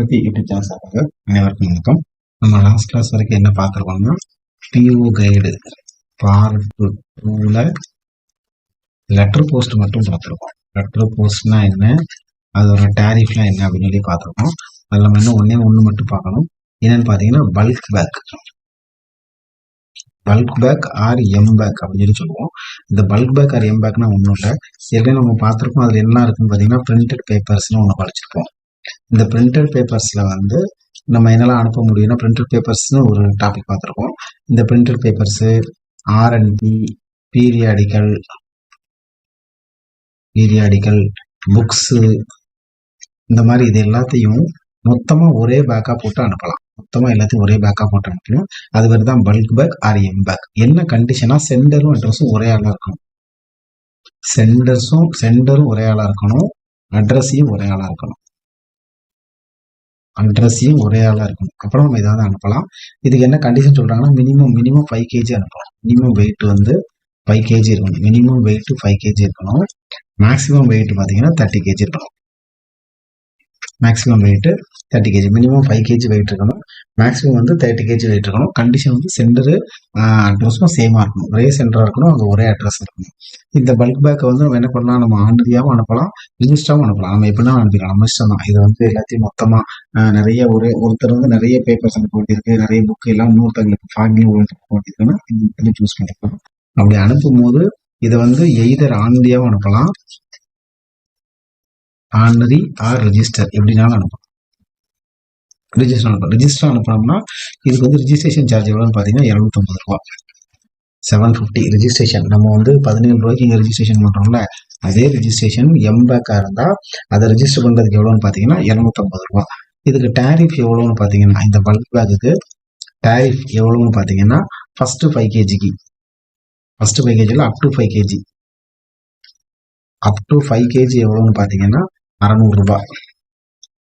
பத்தி YouTube channel சார்பாக அனைவருக்கும் வணக்கம். நம்ம லாஸ்ட் கிளாஸ் வரைக்கும் என்ன பார்த்துருக்கோம்னா பிஓ கைடு பார்ட் டூவில் லெட்டர் போஸ்ட் மட்டும் பார்த்துருக்கோம். லெட்டர் போஸ்ட்னா என்ன? அதோட டேரிஃப்லாம் என்ன அப்படின்னு சொல்லி பார்த்துருக்கோம். அதில் நம்ம இன்னும் ஒன்றே ஒன்று மட்டும் பார்க்கணும். என்னன்னு பார்த்தீங்கன்னா bulk bag bulk bag or M bag அப்படின்னு சொல்லி சொல்லுவோம். இந்த பல்க் பேக் ஆர் எம் பேக்னா ஒன்றும் இல்லை. ஏற்கனவே நம்ம பார்த்துருக்கோம். அதில் என்ன இருக்குன்னு பார்த்தீங்கன்னா பிரிண்டட் பேப்பர்ஸ்னு ஒன்று படிச்சிருப்போம் இந்த பிரிண்டட் பேப்பர்ஸில் வந்து நம்ம என்னெல்லாம் அனுப்ப முடியும்னா பிரிண்டட் பேப்பர்ஸ்னு ஒரு டாபிக் பார்த்துருக்கோம். இந்த printed papers RNP periodical periodical books இந்த மாதிரி இது எல்லாத்தையும் மொத்தமாக ஒரே பேக்காக போட்டு அனுப்பலாம். மொத்தமாக எல்லாத்தையும் ஒரே பேக்காக போட்டு அனுப்பலாம் அது மாதிரி தான் bulk bag or M bag என்ன கண்டிஷனாக சென்டரும் அட்ரஸும் ஒரே ஆளாக இருக்கணும். சென்டர்ஸும் சென்டரும் ஒரே ஆளாக இருக்கணும். அட்ரஸையும் ஒரே ஆளாக இருக்கணும். அட்ரஸையும் ஒரே ஆளாக இருக்கணும். அப்புறம் நம்ம இதாவது அனுப்பலாம். இதுக்கு என்ன கண்டிஷன் சொல்கிறாங்கன்னா மினிமம் மினிமம் ஃபைவ் கேஜி அனுப்பலாம். மினிமம் வெயிட் வந்து ஃபைவ் கேஜி இருக்கணும். மினிமம் வெயிட் ஃபைவ் கேஜி இருக்கணும். மேக்ஸிமம் வெயிட் பார்த்தீங்கன்னா தேர்ட்டி கேஜி இருக்கணும். Maximum weight thirty KG minimum five KG weight இருக்கணும். மேக்ஸிமம் வந்து தேர்ட்டி கேஜி வெயிட் இருக்கணும். கண்டிஷன் வந்து சென்டரு அட்ரஸும் சேமாக இருக்கணும். ஒரே சென்டராக இருக்கணும். அங்கே ஒரே அட்ரஸ் இருக்கணும். இந்த பல்க் பேக்கை வந்து நம்ம என்ன பண்ணலாம்? நம்ம ஆண்டியாகவும் அனுப்பலாம். இன்ஸ்டாவும் அனுப்பலாம். நம்ம எப்படின்னா அனுப்பிக்கலாம் நம்ம இஷ்டம் தான். இது வந்து எல்லாத்தையும் மொத்தமாக நிறைய ஒரே ஒருத்தர் வந்து நிறைய பேப்பர்ஸ் அனுப்ப வேண்டியிருக்கு. நிறைய புக் எல்லாம் இன்னொருத்தங்களுக்கு ஃபார்மிங் அனுப்ப வேண்டியிருக்குன்னா இது சூஸ் பண்ணிக்கலாம். அப்படி அனுப்பும் போது இதை வந்து எய்தர் ஆண்டியாகவும் அனுப்பலாம். ஆர்டினரி ஆர் ரிஜிஸ்டர் எப்படினாலும் அனுப்பலாம். ரிஜிஸ்டர் அனுப்பலாம். ரிஜிஸ்டர் அனுப்பணும்னா இதுக்கு வந்து ரிஜிஸ்ட்ரேஷன் சார்ஜ் எவ்வளோன்னு பார்த்தீங்கன்னா இரநூத்தம்பது ரூபா. செவன் ஃபிஃப்டி ரிஜிஸ்ட்ரேஷன் நம்ம வந்து பதினேழு ரூபாய்க்கு இங்கே ரிஜிஸ்ட்ரேஷன் பண்ணுறோம்ல அதே ரிஜிஸ்ட்ரேஷன் எம்பேக்காக இருந்தால் அதை ரிஜிஸ்டர் பண்ணுறதுக்கு எவ்வளோன்னு பார்த்தீங்கன்னா இரநூத்தம்பது ரூபா. இதுக்கு டேரிஃப் எவ்வளோன்னு பார்த்தீங்கன்னா இந்த பல்க் பேக்குக்கு டேரிஃப் எவ்வளோன்னு பார்த்தீங்கன்னா ஃபஸ்ட்டு ஃபைவ் கேஜிக்கு first five கேஜியில் up to five KG up to five KG எவ்வளோன்னு பார்த்தீங்கன்னா அறநூறுரூபா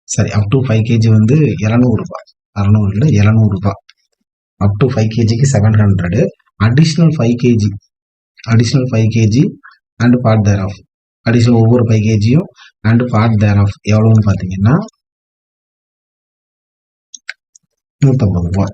சரி அப் டு ஃபைவ் கேஜி வந்து இரநூறுபா அறநூறு இல்லை இரநூறுபா அப் டு ஃபைவ் கேஜிக்கு seven hundred additional five KG additional five KG and part thereof additional ஒவ்வொரு ஃபைவ் கேஜியும் அண்ட் பார்ட் தேர் ஆஃப் எவ்வளோன்னு பார்த்தீங்கன்னா நூற்றம்பது ரூபா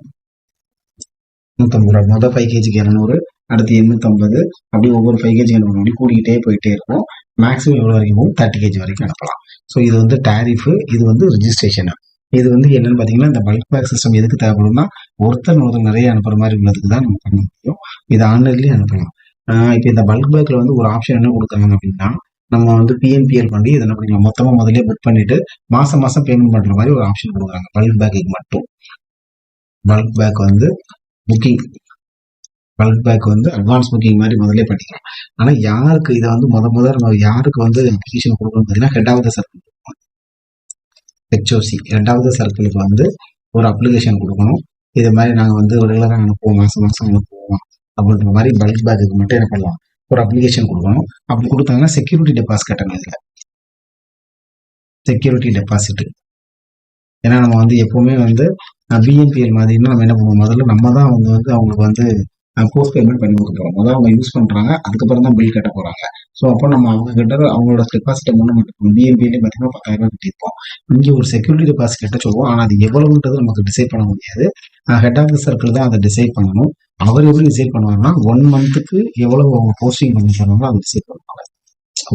நூற்றம்பது ரூபா மொதல் ஃபைவ் கேஜிக்கு இரநூறு அடுத்து எண்ணூற்றம்பது அப்படி ஒவ்வொரு ஃபைவ் கேஜி அப்படி கூட்டிகிட்டே போயிட்டே இருக்கும். மேக்ஸிமம் எவ்வளோ வரைக்கும் போகும் தேர்ட்டி கேஜி வரைக்கும் அனுப்பலாம் ஸோ இது வந்து டேரிஃபு இது வந்து ரிஜிஸ்ட்ரேஷனு இது வந்து என்னன்னு பார்த்தீங்கன்னா இந்த பல்க் பேக் சிஸ்டம் எதுக்கு தேவைப்படும்னா ஒருத்தர் ஒருத்தர் நிறைய அனுப்புற மாதிரி உள்ளதுக்கு தான் நம்ம பண்ண முடியும். இது ஆன்லைன்லேயே அனுப்பலாம். இப்போ இந்த பல்க் பேக்கில் வந்து ஒரு ஆப்ஷன் என்ன கொடுக்குறாங்க அப்படின்னா நம்ம வந்து பிஎன்பிஎல் பண்ணி இதை என்ன பண்ணிக்கலாம் மொத்தமாக முதலே புக் பண்ணிட்டு மாதம் மாதம் பேமெண்ட் பண்ணுற மாதிரி ஒரு ஆப்ஷன் கொடுக்குறாங்க. பல்க் பேக்குக்கு மட்டும். பல்க் பேக் வந்து புக்கிங் பல்க் பேக் வந்து அட்வான்ஸ் புக்கிங் மாதிரி முதலே பண்ணிக்கலாம். ஆனால் யாருக்கு இதை வந்து முத முதல் நம்ம யாருக்கு வந்து அப்ளிகேஷன் கொடுக்கணும் பார்த்தீங்கன்னா ரெண்டாவது சர்க்கிள் ஹெச்ஓசி ரெண்டாவது சர்க்கிளுக்கு வந்து ஒரு அப்ளிகேஷன் கொடுக்கணும். இது மாதிரி நாங்கள் வந்து ரெகுலராக அனுப்புவோம் மாதம் மாதம் அனுப்புவோம். அப்படின்ற மாதிரி பல்க் பேக்குக்கு மட்டும் என்ன பண்ணலாம்? ஒரு அப்ளிகேஷன் கொடுக்கணும். அப்படி கொடுத்தாங்கன்னா செக்யூரிட்டி டெபாசிட் கட்டணும் இதில். செக்யூரிட்டி டெபாசிட் ஏன்னா நம்ம வந்து எப்போவுமே வந்து பிஎன்பிஎல் மாதிரின்னா நம்ம என்ன பண்ணுவோம்? முதல்ல நம்ம தான் அவங்க வந்து அவங்களுக்கு வந்து போஸ்ட் பேமெண்ட் பண்ணி கொடுக்குறோம் முதல்ல அவங்க யூஸ் பண்ணுறாங்க அதுக்கப்புறம் தான் பில் கட்ட போகிறாங்க ஸோ அப்போ நம்ம அவங்க கிட்ட அவங்களோட டெபாசிட்டை முன்ன மட்டும் பிஎன்பிஎல்லே பார்த்தீங்கன்னா பத்தாயிரம் ரூபாய் கட்டியிருப்போம். இங்கே ஒரு செக்யூரிட்டி டெபாசிட் கட்ட சொல்லுவோம். ஆனால் அது எவ்வளவுன்றது நமக்கு டிசைட் பண்ண முடியாது. ஹெட் ஆஃப் த சர்க்கிள் தான் அதை டிசைட் பண்ணணும். அவர் எப்படி டிசைட் பண்ணுவாருன்னா ஒன் மந்த்துக்கு எவ்வளவு அவங்க போஸ்டிங் பண்ணி சொன்னாங்களோ அதை டிசைட் பண்ணுவாங்க.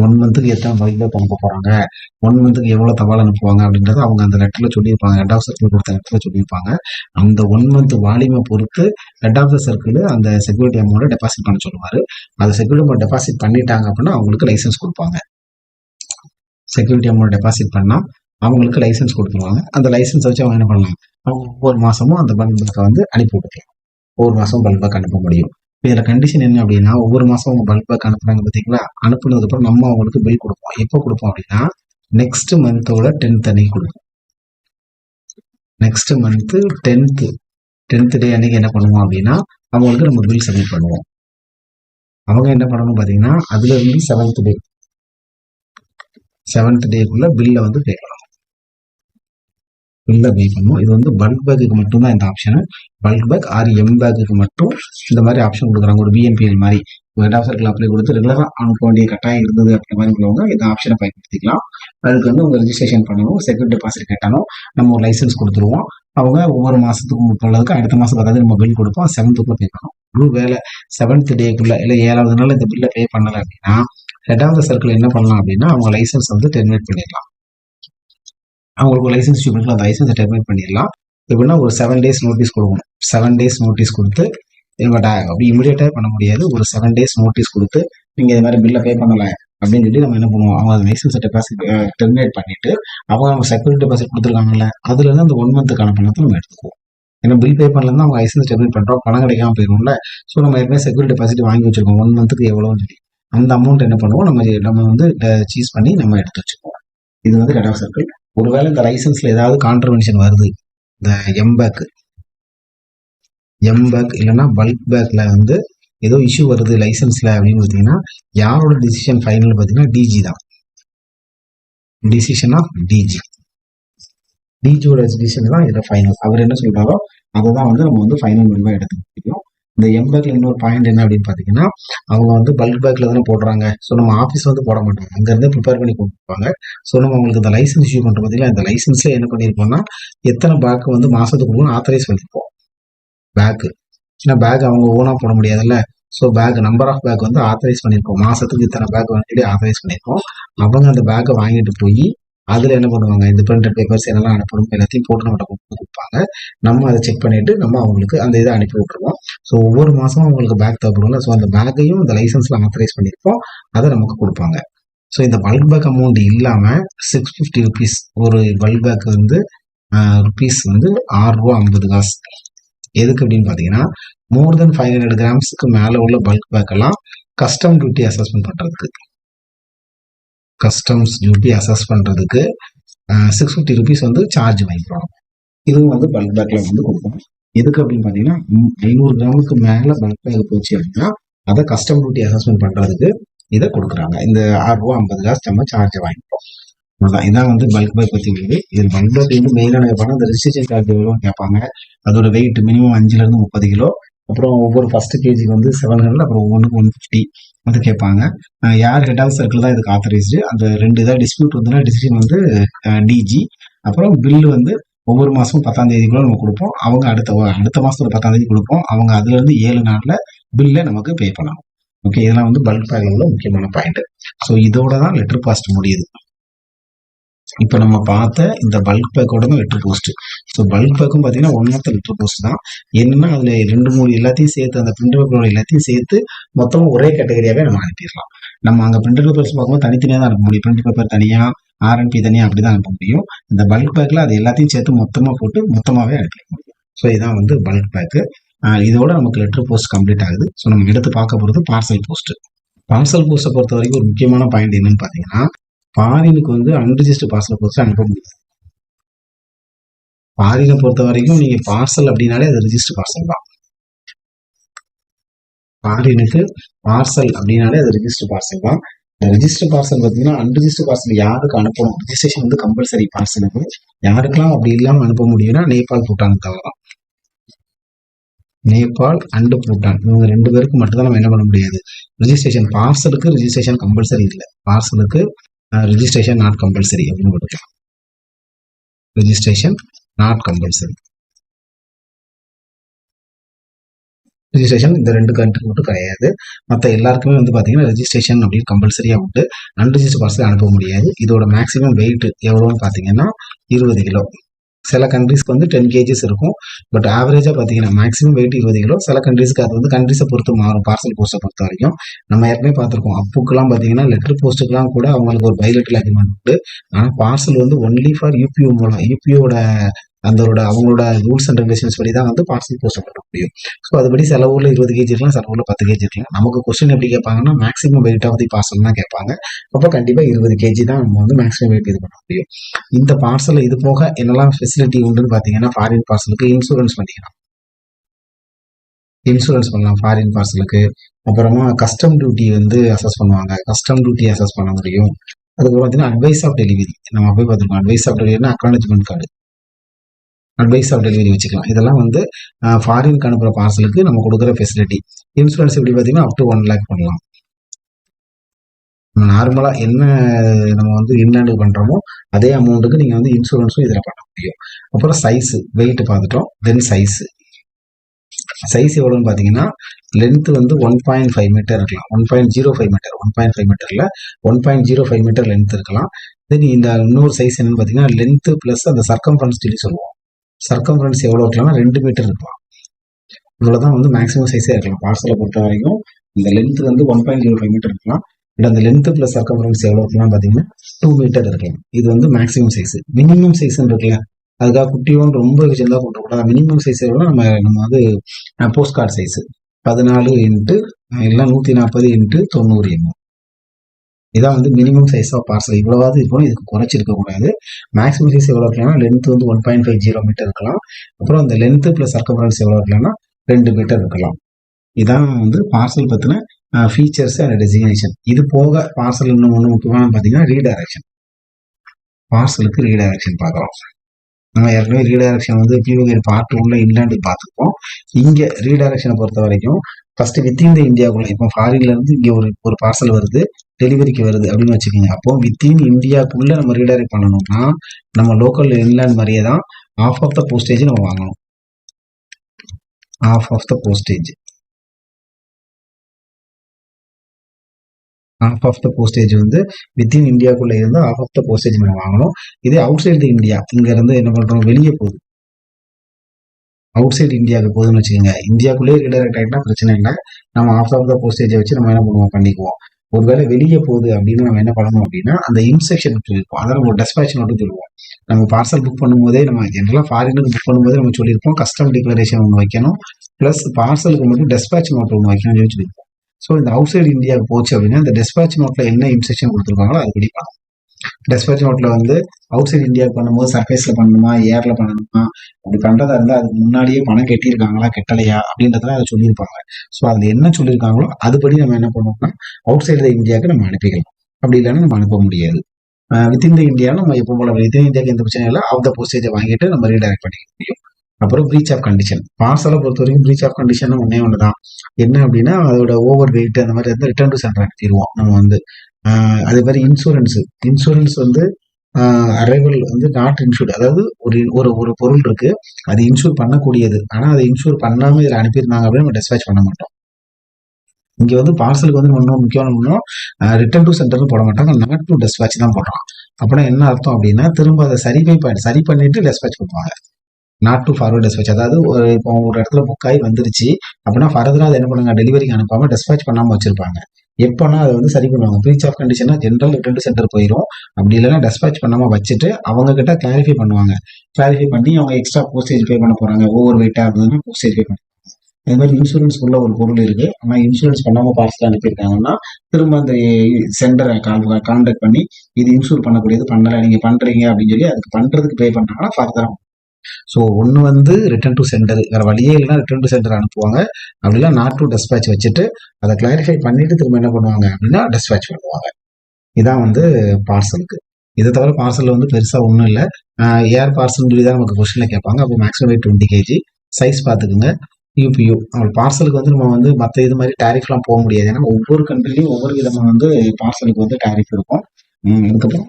ஒன் மந்த்துக்கு எத்தனை பைக்கில் அனுப்ப போகிறாங்க ஒன் மந்த்துக்கு எவ்வளோ தபால் அனுப்புவாங்க அப்படின்றத அவங்க அந்த லெட்டரில் சொல்லியிருப்பாங்க. ஹெட் ஆஃப் சர்க்கிள் கொடுத்த லெட்டரில் சொல்லியிருப்பாங்க. அந்த ஒன் மந்த் வால்யூமை பொறுத்து ஹெட் ஆஃப் த சர்க்கிள் அந்த செக்யூரிட்டி அமௌண்ட்டை டெபாசிட் பண்ண சொல்லுவார். அந்த செக்யூரிட்டி அமௌண்ட் டெபாசிட் பண்ணிட்டாங்க அப்படின்னா அவங்களுக்கு லைசன்ஸ் கொடுப்பாங்க. செக்யூரிட்டி அமௌண்ட் டெபாசிட் பண்ணால் அவங்களுக்கு லைசன்ஸ் கொடுத்துருவாங்க. அந்த லைசன்ஸ் வச்சு அவங்க என்ன பண்ணலாம்? அவங்க ஒவ்வொரு மாதமும் அந்த பல்க் வந்து அனுப்பி விட்டுக்கலாம். ஒவ்வொரு மாதம் பல்க் அனுப்ப முடியும். இதில் கண்டிஷன் என்ன அப்படின்னா ஒவ்வொரு மாதம் அவங்க பல்க் பேக் அனுப்புகிறாங்க பார்த்தீங்களா அனுப்புனதுக்கப்புறம் நம்ம அவங்களுக்கு பில் கொடுப்போம். எப்போ கொடுப்போம் அப்படின்னா நெக்ஸ்ட் மந்தோட டென்த் அன்னைக்கு கொடுப்போம். Next month tenth tenth day அன்னைக்கு என்ன பண்ணுவோம் அப்படின்னா அவங்களுக்கு நம்ம பில் சப்மிட் பண்ணுவோம். அவங்க என்ன பண்ணணும் பார்த்தீங்கன்னா அதுலேருந்து செவன்த் டே செவன்த் டேக்குள்ள பில்லை வந்து பே பண்ணணும் பில்லை பே பண்ணுவோம் இது வந்து பல்க் பேக்குக்கு மட்டும்தான் இந்த option bulk bag or M பேக்குக்கு மட்டும் இந்த மாதிரி ஆப்ஷன் கொடுக்குறாங்க. ஒரு பிஎன்பிஎல் மாதிரி. ஹெட் ஆஃப் சர்க்கிள் அப்ளை கொடுத்து ரெகுலராக அனுப்ப வேண்டிய கட்டாயம் இருந்தது அப்படின்ற மாதிரி உள்ளவங்க இந்த ஆப்ஷனை பயன்படுத்திக்கலாம். அதுக்கு வந்து உங்கள் ரெஜிஸ்ட்ரேஷன் பண்ணணும். செக்யூரிட்டி டெபாசிட் கட்டணும். நம்ம ஒரு லைசன்ஸ் கொடுத்துருவோம். அவங்க ஒவ்வொரு மாதத்துக்கும் உள்ளதுக்கு அடுத்த மாதம் அதாவது நம்ம பில் கொடுப்போம். செவன்த்துக்குள்ள பே பண்ணணும் ஒரு வேலை செவன்த் டேக்குள்ள இல்லை ஏழாவது நாள் இந்த பில்லை பே பண்ணலை அப்படின்னா ஹெட் ஆஃப் த சர்க்கிள் என்ன பண்ணலாம் அப்படின்னா அவங்க லைசன்ஸ் வந்து டெர்மினேட் பண்ணிடலாம். அவங்களுக்கு லைசன்ஸ் இஷ்யூ லைசன்ஸ் அந்த லைசன்ஸை டெர்மினேட் பண்ணிடலாம். எப்படின்னா ஒரு செவன் டேஸ் நோட்டீஸ் கொடுக்கணும். செவன் டேஸ் நோட்டீஸ் கொடுத்து பட் அப்படி இமீடியட்டாக பண்ண முடியாது. ஒரு செவன் டேஸ் நோட்டீஸ் கொடுத்து நீங்கள் இது மாதிரி பில்லை பே பண்ணலை அப்படின்னு சொல்லி நம்ம என்ன பண்ணுவோம்? அவங்க லைசன்ஸ் டெபாசிட் டெர்மினேட் பண்ணிட்டு அவங்க நம்ம செக்யூரிட்டி டெபாசிட் கொடுத்துருக்காங்கல்ல அதுலேருந்து அந்த ஒன் மந்த்துக்கான பணத்தை நம்ம எடுத்துக்குவோம். ஏன்னா பில் பே பண்ணலாம் அவங்க லைசன்ஸ் டெர்மினேட் பண்ணுறோம் பணம் கிடைக்காம போயிடும்ல ஸோ நம்ம ஏற்கனவே செக்யூரிட்டி டெபாசிட் வாங்கி வச்சிருக்கோம். ஒன் மந்த்துக்கு எவ்வளோன்னு சொல்லி. அந்த அமௌண்ட் என்ன பண்ணுவோம்? நம்ம நம்ம வந்து சீஸ் பண்ணி நம்ம எடுத்து வச்சுக்குவோம். இது வந்து கட் ஆஃப் சர்க்கிள் ஒருவேளை இந்த லைசன்ஸ்ல ஏதாவது கான்ட்ரவென்ஷன் வருது இந்த எம்பேக் எம்பேக் இல்லைன்னா பல்க் பேக்ல வந்து ஏதோ இஷ்யூ வருது லைசன்ஸ்ல அப்படின்னு பார்த்தீங்கன்னா யாரோட டிசிஷன் ஃபைனல் பார்த்தீங்கன்னா டிஜி தான். டிசிஷன் ஆஃப் டிஜி டிஜியோட டிசிஷன் தான் இதில் ஃபைனல் அவர் என்ன சொல்கிறாரோ அதை தான் வந்து நம்ம வந்து ஃபைனல் முடிவாக எடுத்துக்க முடியும் இந்த எம்பேக்ல இன்னொரு பாயிண்ட் என்ன அப்படின்னு பார்த்தீங்கன்னா அவங்க வந்து பல்க் பேக்ல தானே போடுறாங்க. ஸோ நம்ம ஆஃபீஸ் வந்து போட மாட்டாங்க. அங்கேருந்து ப்ரிப்பேர் பண்ணி கொடுப்பாங்க. ஸோ நம்ம அவங்களுக்கு இந்த லைசன்ஸ் இஷ்யூ பண்ணுற பார்த்தீங்கன்னா இந்த லைசன்ஸ்ல என்ன பண்ணியிருப்போம்னா எத்தனை பேக் வந்து மாசத்துக்கு ஆத்தரைஸ் பண்ணியிருப்போம். பேக்கு ஏன்னா பேக் அவங்க ஓனாக போட முடியாதுல்ல. So bag number of bag வந்து ஆத்தரைஸ் பண்ணியிருக்கோம் மாசத்துக்கு இத்தனை பேக் சொல்லி ஆத்தரைஸ் பண்ணியிருக்கோம் அவங்க அந்த பேக்கை வாங்கிட்டு போய் அதில் என்ன பண்ணுவாங்க? இந்த பிரிண்டட் பேப்பர்ஸ் என்னெல்லாம் அனுப்பணும். எல்லாத்தையும் போட்டு நம்ம கொடுப்பாங்க. நம்ம அதை செக் பண்ணிவிட்டு நம்ம அவங்களுக்கு அந்த இதை அனுப்பி விட்ருவோம் ஸோ ஒவ்வொரு மாதமும் அவங்களுக்கு பேக் தேவைப்படும்ல ஸோ அந்த பேக்கையும் இந்த லைசன்ஸில் ஆத்தரைஸ் பண்ணியிருப்போம். அதை நமக்கு கொடுப்பாங்க. ஸோ இந்த பல்க் பேக் அமௌண்ட் இல்லாமல் சிக்ஸ் ஃபிஃப்டி ருபீஸ் ஒரு பல்க் பேக் வந்து ருபீஸ் வந்து ஆறு ரூபா ஐம்பது காசு. எதுக்கு அப்படின்னு பார்த்தீங்கன்னா மோர் தென் ஃபைவ் ஹண்ட்ரட் கிராம்ஸுக்கு மேலே உள்ள பல்க் பேக் எல்லாம் கஸ்டம் டியூட்டி அசஸ்மெண்ட் பண்ணுறதுக்கு கஸ்டம்ஸ் டியூட்டி அசஸ் பண்ணுறதுக்கு சிக்ஸ் ஃபிஃப்டி ருபீஸ் வந்து சார்ஜ் வாங்கிக்கிறோம். இதுவும் வந்து பல்க் பேக்கில் வந்து கொடுப்போம் எதுக்கு அப்படின்னு பார்த்தீங்கன்னா ஐநூறு கிராமுக்கு மேலே பல்க் பேக் போச்சு அப்படின்னா அதை கஸ்டம் டியூட்டி அசஸ்மெண்ட் பண்ணுறதுக்கு இதை கொடுக்குறாங்க. இந்த ஆறு ரூபா ஐம்பது காசு நம்ம சார்ஜ் வாங்கிப்போம். அவ்வளோதான் இதான் வந்து பல்க் பேக் பற்றி உள்ளது இது பல்க் பேக் வந்து மெயினான கேட்பாங்க அந்த ரெஜிஸ்ட்ரேஷன் சார்ஜ் எவ்வளோ கேட்பாங்க. அதோட வெயிட் மினிமம் அஞ்சுலேருந்து முப்பது கிலோ. அப்புறம் ஒவ்வொரு ஃபர்ஸ்ட் கேஜிக்கு வந்து செவன் ஹண்ட்ரட் அப்புறம் ஒவ்வொன்றுக்கு ஒன் ஃபிஃப்டி வந்து கேட்பாங்க. யார் ஹெட் ஆஃப் சர்க்கிள் தான் இதுக்கு ஆத்தரைஸ்டு அந்த ரெண்டு இதாக டிஸ்பியூட் வந்துன்னா டிசிஷன் வந்து டிஜி அப்புறம் பில்லு வந்து ஒவ்வொரு மாதமும் பத்தாம் தேதிக்குள்ள நம்ம கொடுப்போம். அவங்க அடுத்த அடுத்த மாதத்துல பத்தாம் தேதி கொடுப்போம். அவங்க அதுலேருந்து ஏழு நாளில் பில்லை நமக்கு பே பண்ணணும். ஓகே இதெல்லாம் வந்து பல்க் பேக்கிங்கில் முக்கியமான பாயிண்ட் ஸோ இதோட தான் லெட்டர் பாஸ்ட் முடியுது. இப்போ நம்ம பார்த்த இந்த பல்க் பேக்கோட தான் லெட்டர் போஸ்ட் ஸோ பல்க் பேக்கும் பார்த்தீங்கன்னா one of the letter post தான். என்னன்னா அதில் ரெண்டு மூணு எல்லாத்தையும் சேர்த்து அந்த பிரிண்டர் பேப்பரோட எல்லாத்தையும் சேர்த்து மொத்தம் ஒரே கேட்டகரியாகவே நம்ம அனுப்பிடலாம் நம்ம அங்கே பிரிண்டர் பேப்பர்ஸ் பார்க்கும்போது தனித்தனியாக தான் அனுப்ப முடியும். பிரிண்டர் பேப்பர் தனியாக ஆர்என்பி தனியாக அப்படி தான் அனுப்ப முடியும். இந்த பல்க் பேக்கில் அது எல்லாத்தையும் சேர்த்து மொத்தமாக போட்டு மொத்தமாகவே அனுப்பி முடியும். ஸோ இதுதான் வந்து பல்க் பேக்கு இதோட நமக்கு லெட்டர் போஸ்ட் கம்ப்ளீட் ஆகுது. ஸோ நம்ம எடுத்து பார்க்க போகிறது பார்சல் போஸ்ட்டு பார்சல் போஸ்ட்டை பொறுத்த வரைக்கும் ஒரு முக்கியமான பாயிண்ட் என்னன்னு பார்த்தீங்கன்னா ஃபாரினுக்கு வந்து அன்ரிஜிஸ்டர் பார்சலை பொறுத்து அனுப்ப முடியாது. ஃபாரினை பொறுத்த வரைக்கும் நீங்க பார்சல் அப்படின்னாலே அது ரிஜிஸ்டர் பார்சல் தான். ஃபாரினுக்கு பார்சல் அப்படின்னாலே அது ரிஜிஸ்டர் பார்சல் தான். இந்த ரிஜிஸ்டர் பார்சல் பார்த்தீங்கன்னா அன்ரிஜிஸ்டர் பார்சல் யாருக்கு அனுப்பணும்? ரிஜிஸ்ட்ரேஷன் வந்து கம்பல்சரி பார்சலுக்கு யாருக்கெல்லாம் அப்படி இல்லாமல் அனுப்ப முடியும்னா நேபாள் பூட்டான் தவிர தான். நேபாள் அண்டு பூட்டான். இவங்க ரெண்டு பேருக்கு மட்டும்தான் நம்ம என்ன பண்ண முடியாது. ரிஜிஸ்ட்ரேஷன் பார்சலுக்கு ரிஜிஸ்ட்ரேஷன் கம்பல்சரி இல்லை. பார்சலுக்கு ரிஜிஸ்ட்ரேஷன் நாட் கம்பல்சரி அப்படின்னு போட்டுக்கலாம் ரிஜிஸ்ட்ரேஷன் நாட் கம்பல்சரி ரிஜிஸ்ட்ரேஷன் இந்த ரெண்டு கண்ட்ரிக்கு மட்டும் கிடையாது. மற்ற எல்லாருக்குமே வந்து பார்த்தீங்கன்னா ரெஜிஸ்ட்ரேஷன் அப்படின்னு கம்பல்சரியாக உண்டு. அன்ரிஜிஸ்டர் பார்சல் அனுப்ப முடியாது. இதோட மேக்ஸிமம் வெயிட் எவ்வளோன்னு பார்த்தீங்கன்னா இருபது கிலோ. சில கண்ட்ரிஸ்க்கு வந்து டென் கேஜிஸ் இருக்கும். பட் ஆவரேஜாக பார்த்தீங்கன்னா மேக்ஸிமம் வெயிட் இருபது கிலோ சில கண்ட்ரிஸ்க்கு அது வந்து கண்ட்ரிஸை பொறுத்து மாறும் பார்சல் போஸ்ட்டை பொறுத்த வரைக்கும். நம்ம ஏற்கனவே பார்த்துருக்கோம். அப்புக்கெல்லாம் பார்த்தீங்கன்னா லெட்டர் போஸ்ட்டுக்கெல்லாம் கூட அவங்களுக்கு ஒரு பைலெட்டில் அக்ரிமெண்ட் உண்டு. ஆனால் பார்சல் வந்து ஒன்லி ஃபார் யூபிஓ மூலம் யூபிஓட அதோட அவங்களோட ரூல்ஸ் அண்ட் ரெகுலேஷன்ஸ் படி தான் வந்து பார்சல் போஸ்ட் பண்ண முடியும். ஸோ அதுபடி சில ஊரில் இருபது கேஜி இருக்கலாம் சில ஊரில் பத்து கேஜி இருக்கலாம். நமக்கு கொஸ்டின் எப்படி கேட்பாங்கன்னா maximum weight of the parcel தான் கேட்பாங்க. அப்போ கண்டிப்பாக இருபது கேஜி தான் நம்ம வந்து மேக்ஸிமம் வெயிட் இது பண்ண முடியும். இந்த பார்சல் இது போக என்னெல்லாம் ஃபெசிலிட்டி உண்டுன்னு பார்த்தீங்கன்னா ஃபாரின் பார்சலுக்கு இன்சூரன்ஸ் பண்ணிக்கலாம். இன்சூரன்ஸ் பண்ணலாம் ஃபாரின் பார்சலுக்கு அப்புறமா கஸ்டம் டியூட்டி வந்து அசஸ் பண்ணுவாங்க. கஸ்டம் டியூட்டி அசஸ் பண்ண முடியும். அதுக்கப்புறம் பார்த்தீங்கன்னா அட்வைஸ் ஆஃப் டெலிவரி நம்ம போய் பார்த்துருக்கோம். Advice of டெலிவரினா acknowledgement card advice of delivery வச்சுக்கலாம். இதெல்லாம் வந்து ஃபாரினுக்கு அனுப்புகிற பார்சலுக்கு நம்ம கொடுக்குற ஃபெசிலிட்டி இன்சூரன்ஸ் எப்படி பார்த்தீங்கன்னா அப் டு ஒன் லேக் பண்ணலாம். நம்ம நார்மலாக என்ன நம்ம வந்து இன்லாண்டு பண்ணுறோமோ அதே அமௌண்ட்டுக்கு நீங்கள் வந்து இன்சூரன்ஸும் இதில் பண்ண முடியும். அப்புறம் சைஸு வெயிட் பார்த்துட்டோம். தென் சைஸு சைஸ் எவ்வளோன்னு பார்த்தீங்கன்னா லென்த் வந்து ஒன் பாயிண்ட் ஃபைவ் மீட்டர் இருக்கலாம். One point zero five metre one point five மீட்டரில் one point zero five metre length இருக்கலாம். தென் இந்த இன்னொரு சைஸ் என்னன்னு பார்த்தீங்கன்னா லென்த்து ப்ளஸ் அந்த சர்க்கம்ஃபரன்ஸ் சொல்லி சொல்லுவோம். சர்க்கம்ஃபரன்ஸ் எவ்வளோ இருக்கலாம்னா ரெண்டு மீட்டர் இருக்கலாம் இவ்வளோதான் வந்து மேக்ஸிமம் சைஸே இருக்கலாம். பார்சலை பொறுத்த வரைக்கும் இந்த லென்த் வந்து one point zero five metre இருக்கலாம். பட் அந்த லென்த்து ப்ளஸ் சர்க்கம்ஃபரன்ஸ் எவ்வளோ இருக்கலாம் பார்த்தீங்கன்னா டூ மீட்டர் இருக்கலாம். இது வந்து மேக்ஸிமம் சைஸ் மினிமம் சைஸ்ன்னு இருக்குல்ல அதுக்காக குட்டியோன்னு ரொம்ப சின்னதாக போட்டக்கூடாது மினிமம் சைஸ் எவ்வளோ நம்ம நம்ம வந்து போஸ்ட் கார்டு சைஸ் பதினாலு இன்ட்டு எல்லாம் நூற்றி நாற்பது இன்ட்டு தொண்ணூறு எம்எம் இதான் வந்து மினிமம் சைஸ் ஆஃப் பார்சல் இவ்வளவாவது இருக்கணும் இதுக்கு குறைச்சிருக்க கூடாது. மேக்ஸிமம் சைஸ் எவ்வளோ இருக்கலாம்னா லென்த் வந்து one point five zero metre இருக்கலாம். அப்புறம் அந்த லென்த்து ப்ளஸ் சர்க்கம்ஃபரன்ஸ் எவ்வளோ இருக்கலாம்னா ரெண்டு மீட்டர் இருக்கலாம். இதான் வந்து பார்சல் பற்றின ஃபீச்சர்ஸ் அண்ட் டெசிக்னேஷன் இது போக பார்சல் இன்னும் ஒன்று முக்கியமான பார்த்தீங்கன்னா ரீடைரக்ஷன் பார்சலுக்கு ரீடைரக்ஷன் பார்க்குறோம். நம்ம ஏற்கனவே ரீடைரக்ஷன் வந்து பியூகர் பார்ட் ஒன்ல இங்கிலாந்து பார்த்துருப்போம். இங்கே ரீடைரக்ஷனை பொறுத்த வரைக்கும் ஃபர்ஸ்ட் வித்தின் த இந்தியாவுக்குள்ள இப்போ ஃபாரின்ல இருந்து இங்கே ஒரு ஒரு பார்சல் வருது. டெலிவரிக்கு வருது அப்படின்னு வச்சுக்கோங்க. அப்போ வித்தின் இந்தியாவுக்குள்ளே நம்ம ரீடைரக்ட் பண்ணணும்னா நம்ம லோக்கல் இன்லேண்ட் மாதிரியே தான் ஆஃப் ஆஃப் த போஸ்டேஜ் நம்ம வாங்கணும். Of of the postage of of the postage வந்து வித்தின் இந்தியாவுக்குள்ளே இருந்து ஆஃப் ஆஃப் த போஸ்டேஜ் நம்ம வாங்கணும். இதே அவுட் சைடு தி இந்தியா இங்கேருந்து என்ன பண்ணுறோம் வெளியே போகுது. அவுட் சைடு இந்தியாவுக்கு போகுதுன்னு வச்சுக்கோங்க. இந்தியாவுக்குள்ளேயே ரீடைரக்ட் ஆகிட்டா பிரச்சனை இல்லை. நம்ம ஆஃப் ஆஃப் த போஸ்டேஜை வச்சு நம்ம என்ன பண்ணுவோம்? பண்ணிக்குவோம். ஒருவேளை வெளியே போகுது அப்படின்னு நம்ம என்ன பண்ணணும் அப்படின்னா அந்த இன்ஸ்ட்ரக்ஷன் சொல்லியிருப்போம். அதை நம்ம டெஸ்பேச் நோட்டு சொல்லுவோம். நம்ம பார்சல் புக் பண்ணும்போதே நம்ம ஜென்ரலாக ஃபாரினுக்கு புக் பண்ணும்போதே நம்ம சொல்லியிருப்போம். கஸ்டம் டிக்ளரேஷன் ஒன்று வைக்கணும். ப்ளஸ் பார்சலுக்கு மட்டும் டெஸ்பேச் நோட் ஒன்று வைக்கணும்னு சொல்லி சொல்லியிருப்போம். ஸோ இந்த அவுட் சைடு இந்தியாவுக்கு போச்சு அப்படின்னா இந்த டெஸ்பேச் நோட்டில் என்ன இன்ஸ்ட்ரக்ஷன் கொடுத்துருக்காங்களோ அதுபடி பண்ணணும் டெஸ்பேச் நோட்ல வந்து அவுட் சைடு இந்தியா பண்ணும்போது சர்ஃபேஸ்ல பண்ணணுமா ஏர்ல பண்ணணுமா அப்படி பண்றதா இருந்தா அதுக்கு முன்னாடியே பணம் கட்டியிருக்காங்களா கட்டலையா அப்படின்றதெல்லாம் அதை சொல்லியிருப்பாங்க. ஸோ அதுல என்ன சொல்லியிருக்காங்களோ அதுபடி நம்ம என்ன பண்ணுவோம்னா அவுட் சைடு இந்தியாவுக்கு நம்ம அனுப்பிக்கலாம். அப்படி இல்லைன்னா நம்ம அனுப்ப முடியாது. வித்தின் த இந்தியா நம்ம எப்போ போல வித்தின் இந்தியாவுக்கு எந்த பிரச்சனையும் இல்லை. ஆஃப் த போஸ்டேஜை வாங்கிட்டு நம்ம ரீடைரக்ட் பண்ணிக்க முடியும். அப்புறம் பிரீச் ஆஃப் கண்டிஷன் பார்சலை பொறுத்த வரைக்கும் பிரீச் ஆஃப் கண்டிஷன் ஒன்னே ஒன்று தான் என்ன அப்படின்னா அதோட ஓவர் வெயிட் அந்த மாதிரி வந்து ரிட்டர்ன் டு சென்டர் அனுப்பிடுவோம் நம்ம வந்து அதே மாதிரி இன்சூரன்ஸு இன்சூரன்ஸ் வந்து அரைவல் வந்து நாட் இன்சூர்ட் அதாவது ஒரு ஒரு ஒரு பொருள் இருக்கு அது இன்சூர் பண்ணக்கூடியது. ஆனால் அதை இன்சூர் பண்ணாமல் இதில் அனுப்பியிருந்தாங்க அப்படின்னு நம்ம டெஸ்பேச் பண்ண மாட்டோம். இங்கே வந்து பார்சலுக்கு வந்து இன்னும் முக்கியமான ஒன்றும் ரிட்டர்ன் டு சென்டர்னு போட மாட்டாங்க நாட் டு டெஸ்பேச் தான் போடுறோம். அப்படின்னா என்ன அர்த்தம் அப்படின்னா திரும்ப அதை சரி பண்ணி சரி பண்ணிட்டு டெஸ்பேச் கொடுப்பாங்க. நாட் டு ஃபார்வர்ட் டெஸ்பேச் அதாவது ஒரு இப்போ ஒரு இடத்துல புக் ஆகி வந்துருச்சு அப்படின்னா ஃபர்தராக அதை என்ன பண்ணுங்க டெலிவரிக்கு அனுப்பாமல் டெஸ்பேச் பண்ணாமல் வச்சிருப்பாங்க. எப்போனா அதை வந்து சரி பண்ணுவாங்க. பிரீச் ஆஃப் கண்டிஷனாக ஜென்ரல் ரிட்டர்ன் சென்டர் போயிடும் அப்படி இல்லைன்னா டெஸ்பேச் பண்ணாமல் வச்சுட்டு அவங்க கிட்ட கிளாரிஃபை பண்ணுவாங்க. கிளாரிஃபை பண்ணி அவங்க எக்ஸ்ட்ரா போஸ்டேஜ் பே பண்ண போகிறாங்க ஓவர் வெயிட்டாக இருந்ததுன்னா போஸ்டேஜ் பே பண்ண அதே மாதிரி இன்சூரன்ஸ் உள்ள ஒரு பொருள் இருக்கு. ஆனால் இன்சூரன்ஸ் பண்ணாமல் பார்சல் அனுப்பியிருக்காங்கன்னா திரும்ப அந்த சென்டரை கான்டாக்ட் பண்ணி இது இன்சூர் பண்ணக்கூடியது பண்ணலை. நீங்கள் பண்ணுறீங்க அப்படின்னு சொல்லி அதுக்கு பண்ணுறதுக்கு பே பண்ணாங்கன்னா ஃபர்தராக ஸோ ஒன்று வந்து ரிட்டர்ன் டு சென்டர் வேற வழியே இல்லைன்னா ரிட்டர்ன் டு சென்டர் அனுப்புவாங்க. அப்படின்னா நாட் டு டெஸ்பேச் வச்சுட்டு அதை கிளாரிஃபை பண்ணிட்டு திரும்ப என்ன பண்ணுவாங்க அப்படின்னா டெஸ்பேச் பண்ணுவாங்க. இதான் வந்து பார்சலுக்கு இதை தவிர பார்சல் வந்து பெருசாக ஒன்றும் இல்லை. ஏர் பார்சல் சொல்லி தான் நமக்கு கொஸ்டினில் கேட்பாங்க. அப்போ maximum weight twenty KG size பார்த்துக்குங்க. யூபியூ பார்சலுக்கு வந்து நம்ம வந்து மற்ற இது மாதிரி டேரிஃப்லாம் போக முடியாது. ஏன்னா ஒவ்வொரு கண்ட்ரிலையும் ஒவ்வொரு விதமாக வந்து பார்சலுக்கு வந்து டேரிஃப் இருக்கும். அதுக்கப்புறம்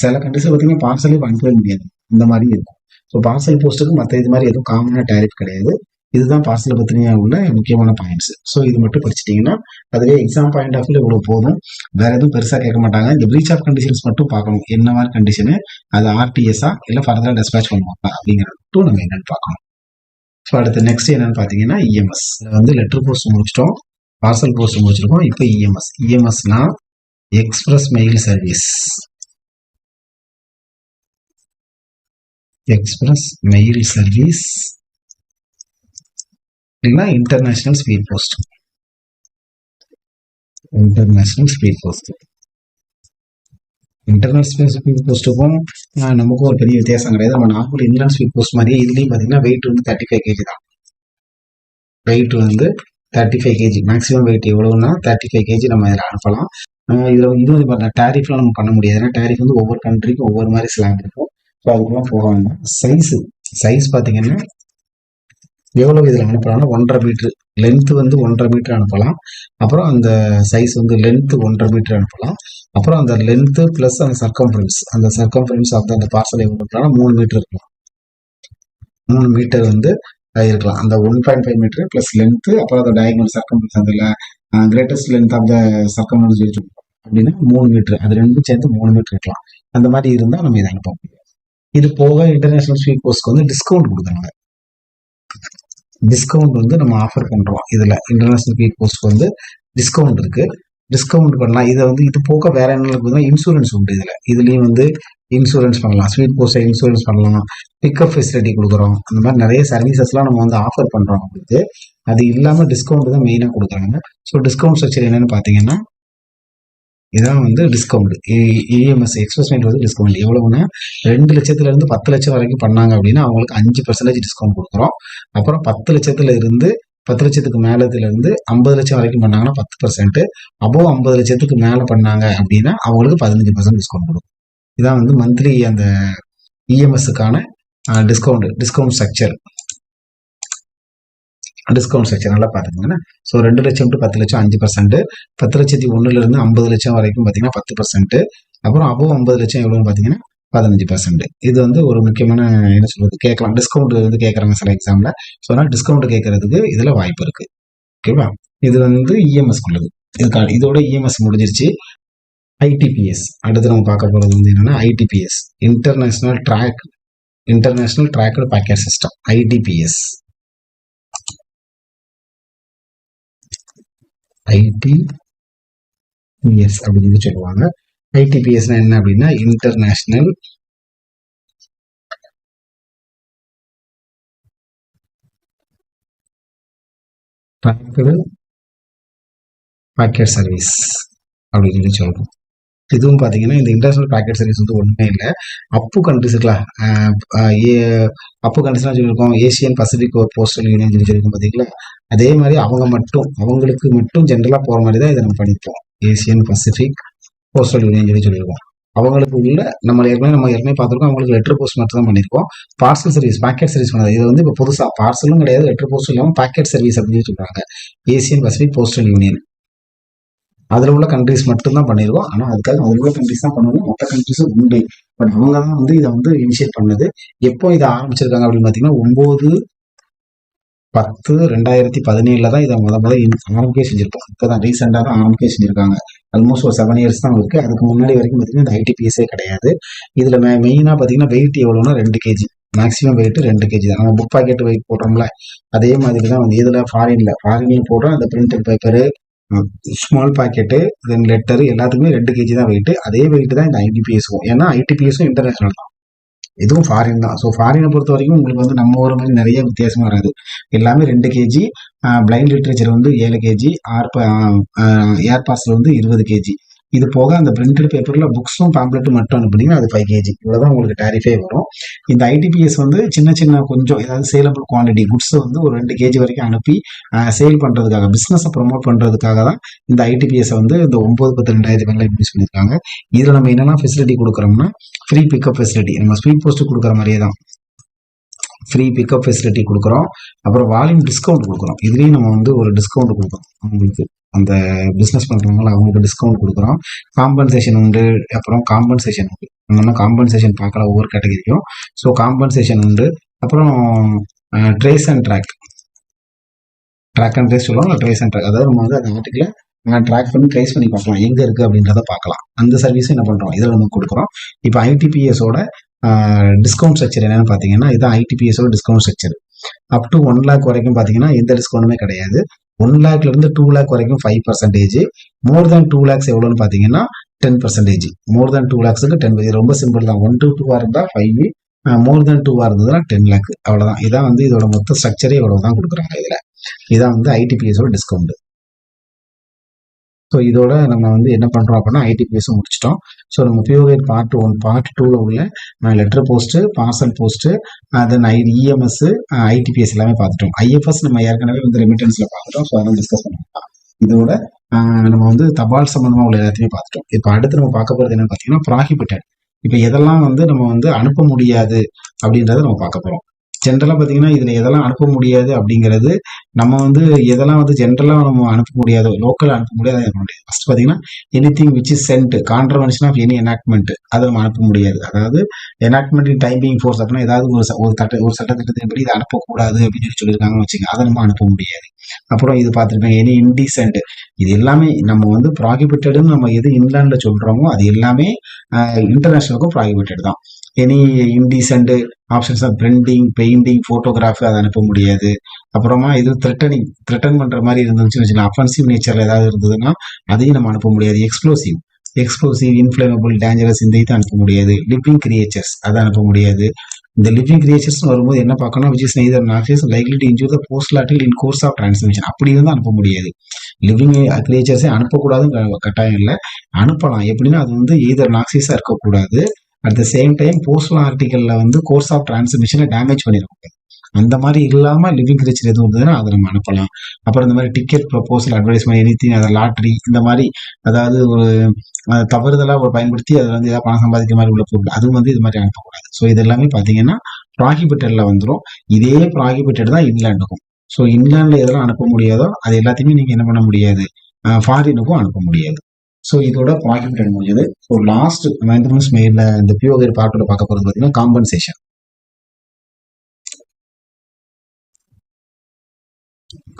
சில கண்ட்ரிஸில் பார்த்தீங்கன்னா பார்சலே அனுப்பவே முடியாது. இந்த மாதிரி இருக்கும். ஸோ பார்சல் போஸ்ட்டுக்கு மற்ற இது மாதிரி எதுவும் காமனாக டேரிஃப் கிடையாது. இதுதான் பார்சலை பற்றின உள்ள முக்கியமான பாயிண்ட்ஸ் ஸோ இது மட்டும் படிச்சிட்டிங்கன்னா அதுவே எக்ஸாம் பாயிண்ட் ஆஃப் வியூ இவ்வளோ போதும். வேற எதுவும் பெருசாக கேட்க மாட்டாங்க. இந்த பிரீச் ஆஃப் கண்டிஷன்ஸ் மட்டும் பார்க்கணும். என்ன மாதிரி கண்டிஷனு அது ஆர்டிஎஸ்ஸா இல்லை ஃபர்தராக டிஸ்பேச் பண்ணுவாங்களா? அப்படிங்கிறது மட்டும் நம்ம என்னென்னு பார்க்கணும். ஸோ அடுத்து நெக்ஸ்ட் என்னன்னு பார்த்தீங்கன்னா இஎம்எஸ் வந்து லெட்டர் போஸ்ட் முடிச்சிட்டோம். பார்சல் போஸ்ட் முடிச்சிருக்கோம். இப்போ EMS இஎம்எஸ்னா express mail service express mail service இல்லைன்னா international speed post international speed post international speed போஸ்ட்டுக்கும் நமக்கும் ஒரு பெரிய வித்தியாசம் கிடையாது நம்ம நார்மல் இந்தியன் ஸ்பீட் போஸ்ட் மாதிரியே இதுலேயும் பார்த்தீங்கன்னா வெயிட் வந்து தேர்ட்டி ஃபைவ் கேஜி தான் வெயிட் வந்து thirty five KG maximum weight எவ்வளோன்னா thirty five KG நம்ம இதில் அனுப்பலாம் இதில் இது வந்து பார்த்தா டேரிஃப்லாம் நம்ம பண்ண முடியாது ஏன்னா டேரிஃப் வந்து ஒவ்வொரு கண்ட்ரிக்கும் ஒவ்வொரு மாதிரி ஸ்லாங் இருக்கும் ஸோ அதுக்குலாம் போக சைஸு சைஸ் பார்த்தீங்கன்னா எவ்வளோ இதில் அனுப்பலாம்னா ஒன்றரை மீட்ரு லென்த்து வந்து ஒன்றரை மீட்ரு அனுப்பலாம். அப்புறம் அந்த சைஸ் வந்து லென்த்து ஒன்றரை மீட்ரு அனுப்பலாம். அப்புறம் அந்த லென்த்து ப்ளஸ் அந்த சர்க்கம்ஃபரன்ஸ் அந்த சர்க்கம்ஃபரன்ஸ் ஆஃப் அந்த பார்சல் எவ்வளோ மூணு மீட்டர் இருக்கலாம். மூணு மீட்டர் வந்து இருக்கலாம். அந்த one point five metre plus length அப்புறம் அந்த டயக்னல் சர்க்கம்ஃபரன்ஸ் அதில் greatest length of the circumference வச்சுருக்கோம் அப்படின்னா மூணு மீட்ரு அது ரெண்டும் சேர்ந்து மூணு மீட்ரு இருக்கலாம். அந்த மாதிரி இருந்தால் நம்ம இதை அனுப்ப முடியும். இது போக இன்டர்நேஷனல் ஸ்வீட் கோர்ஸ்க்கு வந்து டிஸ்கவுண்ட் கொடுக்குறாங்க. டிஸ்கவுண்ட் வந்து நம்ம ஆஃபர் பண்ணுறோம் இதில் இன்டர்நேஷனல் ஸ்பீட் போஸ்ட் வந்து டிஸ்கவுண்ட் இருக்கு. டிஸ்கவுண்ட் பண்ணலாம். இதை வந்து இது போக வேற என்ன இருக்குதுன்னா இன்சூரன்ஸ் உண்டு இதில். இதுலேயும் வந்து இன்சூரன்ஸ் பண்ணலாம். ஸ்வீட் கோர்ஸை இன்சூரன்ஸ் பண்ணலாம். பிக்கப் ஃபெசிலிட்டி கொடுக்குறோம். அந்த மாதிரி நிறைய சர்வீசஸ்லாம் நம்ம வந்து ஆஃபர் பண்ணுறோம் உங்களுக்கு அது இல்லாமல் டிஸ்கவுண்ட் தான் மெயினாக கொடுக்குறாங்க. ஸோ டிஸ்கவுண்ட் ஸ்ட்ரக்சர் என்னென்னு பார்த்தீங்கன்னா இதான் வந்து டிஸ்கவுண்ட் இஎம்எஸ் எக்ஸ்பிரஸ் மைண்ட் வந்து டிஸ்கவுண்ட் எவ்வளவுன்னா ரெண்டு லட்சத்துல இருந்து பத்து லட்சம் வரைக்கும் பண்ணாங்க அப்படின்னா அவங்களுக்கு அஞ்சு பர்சன்டேஜ் டிஸ்கவுண்ட் கொடுக்குறோம். அப்புறம் பத்து லட்சத்துல இருந்து பத்து லட்சத்துக்கு மேலத்துல இருந்து ஐம்பது லட்சம் வரைக்கும் பண்ணாங்கன்னா பத்து பர்சன்ட் அபோவ் ஐம்பது லட்சத்துக்கு மேல பண்ணாங்க அப்படின்னா அவங்களுக்கு பதினஞ்சு பர்சன்ட் டிஸ்கவுண்ட் கொடுக்கும். இதான் வந்து மந்த்லி அந்த இஎம்எஸ்க்கான டிஸ்கவுண்ட் டிஸ்கவுண்ட் ஸ்ட்ரக்சர் டிஸ்கவுண்ட் செக்ஷனெல்லாம் நல்லா பார்த்துக்கோங்க. ஸோ ரெண்டு லட்சம் டு பத்து லட்சம் அஞ்சு பர்சன்ட் பத்து லட்சத்தி ஒன்றுலேருந்து ஐம்பது லட்சம் வரைக்கும் பார்த்தீங்கன்னா பத்து பர்சன்ட் அப்புறம் அபோவ் ஐம்பது லட்சம் எவ்வளோன்னு பார்த்தீங்கன்னா பதினஞ்சு பர்சன்ட் இது வந்து ஒரு முக்கியமான என்ன சொல்றது கேட்கலாம். டிஸ்கவுண்ட் வந்து கேட்குறாங்க சில எக்ஸாம்ல ஸோ அதனால் டிஸ்கவுண்ட் கேட்கறதுக்கு இதில் வாய்ப்பு இருக்கு. ஓகேவா இது வந்து இஎம்எஸ் உள்ளது இதுக்கான இதோட இஎம்எஸ் முடிஞ்சிருச்சு. ஐடிபிஎஸ் அடுத்து நம்ம பார்க்க போகிறது வந்து என்னென்னா ITPS international track international tracked package system ITPS ITPS அப்படின்னு சொல்லுவாங்க. ஐடிபிஎஸ்னா என்ன அப்படின்னா இன்டர்நேஷனல் ட்ராக்டு பாக்கெட் சர்வீஸ் அப்படின்னு சொல்லி சொல்கிறோம் இதுவும் பார்த்தீங்கன்னா இந்த இன்டர்நேஷனல் பேக்கெட் சர்வீஸ் வந்து ஒன்றுமே இல்லை. அப்பு கண்ட்ரிஸ் இருக்கலாம் அப்பு கண்ட்ரிஸ்லாம் சொல்லியிருக்கோம். ஏசியன் பசிபிக் போஸ்டல் யூனியன் சொல்லி சொல்லியிருக்கோம் பார்த்தீங்களா அதே மாதிரி அவங்க மட்டும் அவங்களுக்கு மட்டும் ஜென்ரலாக போகிற மாதிரி தான் இதை நம்ம படிப்போம். ஏசியன் பசிபிக் போஸ்டல் யூனியன் சொல்லி சொல்லியிருக்கோம். அவங்களுக்கு உள்ள நம்ம ஏற்கனவே நம்ம ஏற்கனவே பார்த்துருக்கோம் அவங்களுக்கு லெட்டர் போஸ்ட் மட்டும் தான் பண்ணியிருக்கோம். பார்சல் சர்வீஸ் பாக்கெட் சர்வீஸ் பண்ணது. இது வந்து இப்போ புதுசாக பார்சலும் கிடையாது லெட்டர் போஸ்ட் இல்லாமல் பாக்கெட் சர்வீஸ் அப்படின்னு சொல்கிறாங்க ஏசியன் பசிபிக் போஸ்டல் யூனியன் அதில் உள்ள கண்ட்ரிஸ் மட்டும்தான் பண்ணியிருக்கோம் ஆனால் அதுக்காக அவங்க கண்ட்ரிஸ் தான் பண்ணணும். மற்ற கண்ட்ரிஸும் உண்டு. பட் அவங்க தான் வந்து இதை வந்து இனிஷியேட் பண்ணது. எப்போ இதை ஆரம்பிச்சிருக்காங்க அப்படின்னு பார்த்தீங்கன்னா ஒம்பது பத்து ரெண்டாயிரத்தி பதினேழுல தான் இதை முத முத ஆரம்பிக்கே செஞ்சிருப்பாங்க. இப்போ தான் ரீசெண்டாக தான் ஆரம்பிக்கே செஞ்சிருக்காங்க. ஆல்மோஸ்ட் ஒரு செவன் இயர்ஸ் தான் இருக்குது அதுக்கு முன்னாடி வரைக்கும் பார்த்தீங்கன்னா இந்த ஐடிபிஎஸ்ஸே கிடையாது. இதில் மெயினாக பார்த்தீங்கன்னா வெயிட் எவ்வளோன்னா ரெண்டு கேஜி மேக்ஸிமம் வெயிட் ரெண்டு கேஜி தான். நம்ம புக் பாக்கெட் வெயிட் போடுறோம்ல அதே மாதிரி தான் வந்து இதில் ஃபாரின்ல ஃபாரின்ல போடுற அந்த printed paper small packet then letter எல்லாத்துக்குமே ரெண்டு கேஜி தான் வெயிட்டு அதே வெயிட் தான் இந்த ஐடிபிஎஸ்க்கும் ஏன்னா ஐடிபிஎஸும் இன்டர்நேஷனல் தான். இதுவும் ஃபாரின் தான். ஸோ ஃபாரினை பொறுத்த வரைக்கும் உங்களுக்கு வந்து நம்ம ஊர் மாதிரி நிறைய வித்தியாசம் வராது. எல்லாமே ரெண்டு கேஜி பிளைண்ட் லிட்ரேச்சர் வந்து ஏழு கேஜி ஆர் ஏர் பாஸில் வந்து இருபது கேஜி இது போக அந்த பிரிண்டட் பேப்பர்ல புக்ஸும் பேம்ப்ளெட்டும் மட்டும் அனுப்புனீங்கன்னா அது ஃபைவ் கேஜி இவ்வளவுதான் உங்களுக்கு டேரிஃபே வரும். இந்த ஐடிபிஎஸ் வந்து சின்ன சின்ன கொஞ்சம் ஏதாவது சேலபிள் குவான்டிட்டி குட்ஸ் வந்து ஒரு ரெண்டு கேஜி வரைக்கும் அனுப்பி சேல் பண்றதுக்காக பிசினஸை ப்ரொமோட் பண்றதுக்காக தான் இந்த ஐடிபிஎஸ் வந்து இந்த ஒன்பது பத்து ரெண்டாயிரத்தி மேல இன்ட்ரடியூஸ் பண்ணியிருக்காங்க. இதுல நம்ம என்னென்ன ஃபெசிலிட்டி கொடுக்குறோம்னா ஃப்ரீ பிக்கப் ஃபெசிலிட்டி நம்ம ஸ்பீட் போஸ்ட் கொடுக்குற மாதிரியே தான். ஃப்ரீ பிக்கப் ஃபெசிலிட்டி கொடுக்குறோம். அப்புறம் வால்யூம் டிஸ்கவுண்ட் கொடுக்குறோம். இதுலேயும் நம்ம வந்து ஒரு டிஸ்கவுண்ட் கொடுக்குறோம். அவங்களுக்கு அந்த பிஸ்னஸ் பண்ணுறவங்கள அவங்களுக்கு டிஸ்கவுண்ட் கொடுக்குறோம். காம்பன்சேஷன் உண்டு. அப்புறம் காம்பன்சேஷன் உண்டு. நம்ம காம்பன்சேஷன் பார்க்கலாம் ஒவ்வொரு கேட்டகரிக்கும் ஸோ காம்பன்சேஷன் உண்டு. அப்புறம் trace and track track and trace சொல்லுவாங்க. ட்ரேஸ் அண்ட் ட்ராக் அதாவது நம்ம வந்து அந்த ஆர்டிக்கல நான் ட்ராக் பண்ணி ட்ரேஸ் பண்ணி பார்க்கலாம். எங்கே இருக்குது அப்படின்றத பார்க்கலாம். அந்த சர்வீஸும் என்ன பண்ணுறோம் இதில் நம்ம கொடுக்குறோம். இப்போ ஐடிபிஎஸோட டிஸ்கவுண்ட் ஸ்ட்ரக்சர் என்னென்னு பார்த்தீங்கன்னா இதுதான் ஐடிபிஎஸோட discount structure up to one lakh வரைக்கும் பார்த்தீங்கன்னா எந்த டிஸ்கவுண்ட்டுமே கிடையாது. ஒன் லேக்ல இருந்து டூ லேக் வரைக்கும் five percentage more than two lakhs எவ்வளோன்னு பார்த்தீங்கன்னா ten percentage more than two லேக்ஸுக்கு ten ரொம்ப சிம்பிள் தான். ஒன் டு டூவாக இருந்தால் ஃபைவ் மோர் தேன் டூவாக இருந்ததுன்னா டென் லேக் அவ்வளோதான் இதான் வந்து இதோட மொத்த ஸ்ட்ரக்சரே இவ்வளோ தான் கொடுக்குறாங்க இதில். இதான் வந்து ஐடிபிஎஸோட டிஸ்கவுண்ட் ஸோ இதோட நம்ம வந்து என்ன பண்ணுறோம் அப்படின்னா ஐடிபிஎஸ் முடிச்சிட்டோம். ஸோ நம்ம பியூகேட் பார்ட் ஒன் பார்ட் டூவில் உள்ள letter post parcel post then I EMS ITPS எல்லாமே பார்த்துட்டோம். ஐஎஃப்எஸ் நம்ம ஏற்கனவே வந்து ரெமிட்டன்ஸில் பார்த்துட்டோம். ஸோ அதெல்லாம் டிஸ்கஸ் பண்ணிக்கலாம். இதோட நம்ம வந்து தபால் சம்மந்தமாக உள்ள எல்லாத்தையுமே பார்த்துட்டோம். இப்போ அடுத்து நம்ம பார்க்க போகிறது என்னன்னு பார்த்தீங்கன்னா ப்ராஹிபிட்டட் இப்போ எதெல்லாம் வந்து நம்ம வந்து அனுப்ப முடியாது அப்படின்றத நம்ம பார்க்க போகிறோம் ஜென்ரலாக பார்த்தீங்கன்னா இதில் எதெல்லாம் அனுப்ப முடியாது அப்படிங்கிறது நம்ம வந்து எதெல்லாம் வந்து ஜென்ரலாக நம்ம அனுப்ப முடியாது லோக்கல் அனுப்ப முடியாது அனுப்ப முடியாது ஃபர்ஸ்ட் பார்த்தீங்கன்னா anything which is sent contravention of any enactment அதை நம்ம அனுப்ப முடியாது. அதாவது எனாக்மெண்ட் இன் டைமிங் ஃபோர்ஸ் அப்படின்னா ஏதாவது ஒரு சட்ட ஒரு தட்ட ஒரு சட்டத்திட்டத்தின்படி இதை அனுப்பக்கூடாது அப்படின்னு சொல்லி சொல்லியிருக்காங்கன்னு வச்சுக்கோங்க. அதை நம்ம அனுப்ப முடியாது. அப்புறம் இது பார்த்துருப்பேன் எனி இன்டிசென்ட் இது எல்லாமே நம்ம வந்து ப்ராகிபிட்டடுன்னு நம்ம எது இங்கிலாண்டில் சொல்கிறோமோ அது எல்லாமே இன்டர்நேஷ்னலுக்கும் ப்ராகிபிட்டட் தான். Any indecent options of printing painting photography அதை அனுப்ப முடியாது. அப்புறமா இது த்ரெட்டனிங் த்ரெட்டன் பண்ணுற மாதிரி இருந்துச்சுன்னு வச்சுக்கலாம் அஃபென்சிவ் நேச்சரில் ஏதாவது இருந்ததுன்னா அதையும் நம்ம அனுப்ப முடியாது. எக்ஸ்ப்ளோசிவ் எக்ஸ்ப்ளோசிவ் இன்ஃப்ளேமபிள் டேஞ்சரஸ் இந்த இதை அனுப்ப முடியாது. லிவிங் கிரியேச்சர்ஸ் அதை அனுப்ப முடியாது. இந்த லிவிங் கிரியேச்சர்ஸ் வரும்போது என்ன பார்க்கணும்? Which is neither likely to injure the போஸ்ட்லாட்டில் in course of transmission அப்படி இருந்தால் அனுப்ப முடியாது. லிவிங் கிரியேச்சர்ஸே அனுப்பக்கூடாதுன்னு கட்டாயம் இல்லை. அனுப்பலாம். எப்படின்னா அது வந்து எய்தர் நாக்ஸியஸாக இருக்கக்கூடாது at the same time postal ஆர்டிக்கலில் வந்து கோர்ஸ் ஆஃப் டிரான்ஸ்மிஷனை டேமேஜ் பண்ணிடக்கூடாது அந்த மாதிரி இல்லாம லிவிங் கிரியேச்சர் எதுவும் இருந்ததுன்னா அதை நம்ம அனுப்பலாம். அப்புறம் இந்த மாதிரி டிக்கெட் ப்ரொபோசல் அட்வர்டைஸ்மெண்ட் எனி அதை லாட்ரி இந்த மாதிரி அதாவது ஒரு தவறுதலாக ஒரு பயன்படுத்தி அதில் வந்து ஏதாவது பணம் சம்பாதிக்கிற மாதிரி உள்ள பொருள் அதுவும் வந்து இது மாதிரி அனுப்பக்கூடாது. ஸோ இது எல்லாமே பார்த்தீங்கன்னா ப்ராகிபிட்டட்ல வந்துடும் இதே ப்ராகிபிட்டட் தான் இங்கிலாண்டுக்கும் ஸோ இங்கிலாண்டில் எதெல்லாம் அனுப்ப முடியாதோ அது எல்லாத்தையுமே நீங்கள் என்ன பண்ண முடியாது. ஃபாரினுக்கும் அனுப்ப முடியாது. ஸோ இதோட பாயிண்ட் ப்ராகிபிட்டட் முடிஞ்சது. ஸோ லாஸ்ட் மெயின்டெனன்ஸ் மெயிலில் இந்த பிஓகர் பார்ட்டோட பார்க்க போகிறது பார்த்தீங்கன்னா காம்பன்சேஷன்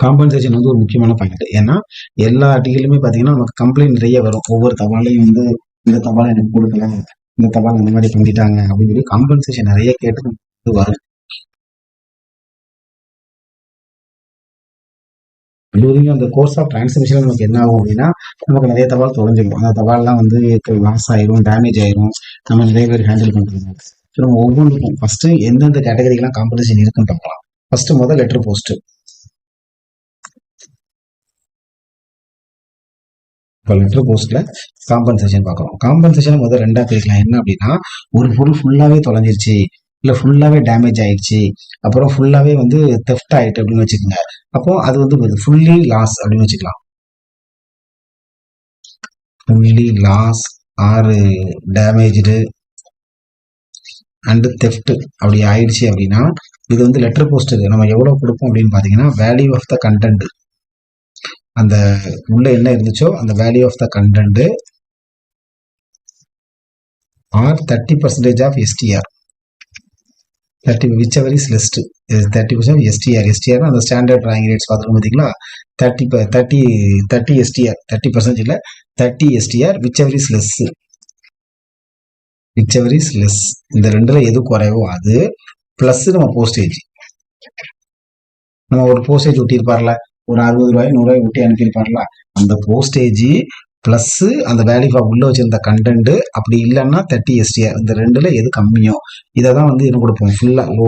காம்பன்சேஷன் வந்து ஒரு முக்கியமான பாயிண்ட் ஏன்னா எல்லா அடிகளுமே பார்த்தீங்கன்னா நமக்கு கம்ப்ளைண்ட் நிறைய வரும். ஒவ்வொரு தபாலையும் வந்து இந்த தபாலை எனக்கு கொடுக்கல இந்த தபால் இந்த மாதிரி பண்ணிட்டாங்க அப்படின்னு சொல்லி காம்பன்சேஷன் நிறைய கேட்டு வரும். இது வரைக்கும் அந்த கோர்ஸ் ஆஃப் டிரான்ஸ்மிஷன் நமக்கு என்ன ஆகும் அப்படின்னா நமக்கு நிறைய தபால் தொலைஞ்சிடும் அந்த தபால்லாம் வந்து லாஸ் ஆயிரும் டேமேஜ் ஆயிரும். நம்ம நிறைய பேர் ஹேண்டில் பண்றது ஸோ நம்ம ஒவ்வொன்றுக்கும் ஃபர்ஸ்ட் எந்தெந்த கேட்டகரிக்கெல்லாம் காம்படிஷன் இருக்குன்னு பார்க்கலாம். ஃபர்ஸ்ட் முதல் லெட்டர் போஸ்ட் இப்போ லெட்டர் போஸ்ட்ல காம்பன்சேஷன் பார்க்குறோம். காம்பன்சேஷன் முதல் ரெண்டாக பிரிக்கலாம் என்ன அப்படின்னா ஒரு பொருள் ஃபுல்லாகவே தொலைஞ்சிருச்சு. இல்லை ஃபுல்லாகவே டேமேஜ் ஆயிடுச்சு. அப்புறம் ஃபுல்லாகவே வந்து தெஃப்ட் ஆயிட்டு அப்படின்னு வச்சுக்கோங்க. அப்போ அது வந்து ஃபுல்லி லாஸ் அப்படின்னு வச்சுக்கலாம். Fully loss or damaged and theft அப்படி ஆயிடுச்சு அப்படின்னா இது வந்து லெட்டர் போஸ்ட்டுக்கு நம்ம எவ்வளோ கொடுப்போம் அப்படின்னு பார்த்தீங்கன்னா வேல்யூ ஆஃப் த கண்டென்ட் அந்த உள்ள என்ன இருந்துச்சோ அந்த value of the content or thirty percentage of SDR thirty whichever is least thirty percent SDR SDR அந்த ஸ்டாண்டர்ட் ட்ராயிங் ரேட்ஸ் பார்த்துருக்கோம் பார்த்தீங்களா? Thirty thirty thirty SDR thirty percent இல்லை thirty SDR whichever is less whichever is less இந்த ரெண்டுல எது குறைவோ அது plus நம்ம postage நம்ம ஒரு போஸ்டேஜ் ஒட்டியிருப்பார்ல. ஒரு அறுபது ரூபாய் நூறுரூவாய் ஒட்டி அனுப்பியிருப்பார்ல. அந்த போஸ்டேஜ் ப்ளஸ்ஸு அந்த வேல்யூ ஆஃப் உள்ள வச்சிருந்த கண்டென்ட் அப்படி இல்லைன்னா தேர்ட்டி எஸ்டிஆர் இந்த ரெண்டுல எது கம்மியோ இதை தான் வந்து என்ன கொடுப்போம் ஃபுல்லா லோ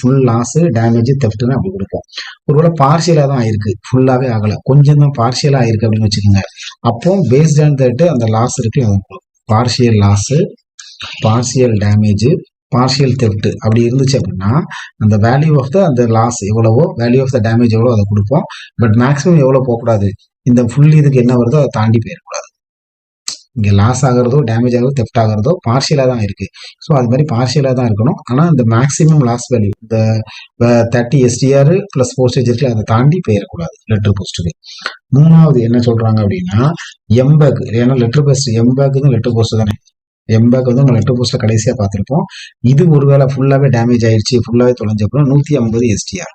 ஃபுல் லாஸ் டேமேஜ் தெஃப்ட்னு அப்படி கொடுப்போம். ஒருவேளை பார்ஷியலா தான் ஆயிருக்கு. ஃபுல்லாவே ஆகல. கொஞ்சம் தான் பார்ஷியலா ஆயிருக்கு அப்படின்னு வச்சுக்கோங்க. அப்போ பேஸ்ட் ஆன் தட்டு அந்த லாஸ் இருக்கு. அதை partial loss partial damage partial theft அப்படி இருந்துச்சு அப்படின்னா அந்த வேல்யூ ஆஃப் த அந்த லாஸ் எவ்வளவோ வேல்யூ ஆஃப் த டேமேஜ் எவ்வளோ அதை கொடுப்போம். பட் மேக்ஸிமம் எவ்வளோ போகக்கூடாது? இந்த ஃபுல் இதுக்கு என்ன வருதோ அதை தாண்டி போயிடக்கூடாது. இங்கே லாஸ் ஆகிறதோ டேமேஜ் ஆகிறதோ தெஃப்ட் ஆகிறதோ பார்ஷியலாக தான் இருக்குது ஸோ அது மாதிரி பார்ஷியலாக தான் இருக்கணும். ஆனால் இந்த மேக்ஸிமம் லாஸ் வேல்யூ இந்த தேர்ட்டி எஸ்டிஆர் ப்ளஸ் போஸ்டேஜ் இருக்கு அதை தாண்டி போயிடக்கூடாது லெட்டர் போஸ்ட்டுக்கு மூணாவது என்ன சொல்கிறாங்க அப்படின்னா எம்பேக் ஏன்னா letter post M bag letter post தானே. எம்பேக் வந்து உங்கள் லெட்டர் போஸ்ட்டில் கடைசியாக பார்த்துருப்போம். இது ஒருவேளை ஃபுல்லாகவே டேமேஜ் ஆயிடுச்சு ஃபுல்லாகவே தொலைஞ்சப்பறம் நூற்றி ஐம்பது எஸ்டிஆர்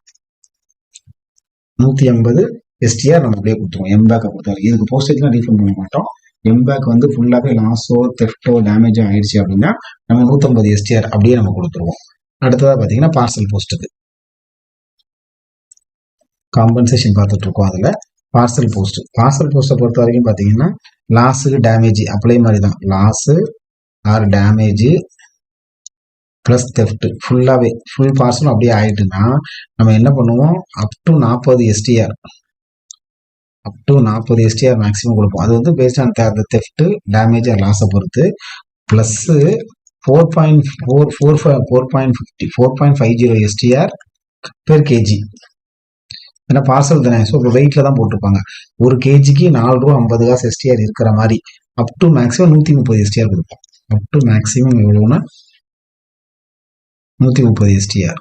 நூற்றி ஐம்பது எஸ்டிஆர் நம்ம அப்படியே கொடுத்துருவோம். எம்பேக்கை கொடுத்தாரு. இதுக்கு போஸ்டேஜ்லாம் ரீஃபண்ட் பண்ண மாட்டோம். எம்பேக் வந்து ஃபுல்லாகவே லாஸோ தெஃப்டோ டேமேஜோ ஆயிடுச்சு அப்படின்னா நம்ம நூற்றம்பது எஸ்டிஆர் அப்படியே நம்ம கொடுத்துருவோம். அடுத்ததாக பார்த்தீங்கன்னா பார்சல் போஸ்ட்டுக்கு காம்பன்சேஷன் பார்த்துட்டு இருக்கோம் பார்சல் போஸ்ட் பார்சல் போஸ்ட்டை பொறுத்த வரைக்கும் பார்த்தீங்கன்னா லாஸு டேமேஜ் அப்ளை மாதிரி தான் loss or damage plus theft ஃபுல்லாகவே ஃபுல் பார்சலும் அப்படியே ஆயிட்டுன்னா நம்ம என்ன பண்ணுவோம்? அப் டு நாற்பது எஸ்டிஆர் அப் டு நாற்பது எஸ்டிஆர் மேக்ஸிமம் கொடுப்போம். அது வந்து பேஸ்ட் ஆன் அந்த தெஃப்ட் டேமேஜ் லாஸை பொறுத்து. Plus four point four four five four point fifty four point five zero SDR per KG ஏன்னா பார்சல் தானே ஸோ இப்போ வெயிட்டில் தான் போட்டிருப்பாங்க. ஒரு கேஜிக்கு நாலு ரூபா ஐம்பது காசு எஸ்டிஆர் இருக்கிற மாதிரி அப் டு மேக்ஸிமம் நூற்றி முப்பது எஸ்டிஆர் கொடுப்போம். அப் டு மேக்ஸிமம் எவ்வளோன்னா நூற்றி முப்பது எஸ்டிஆர்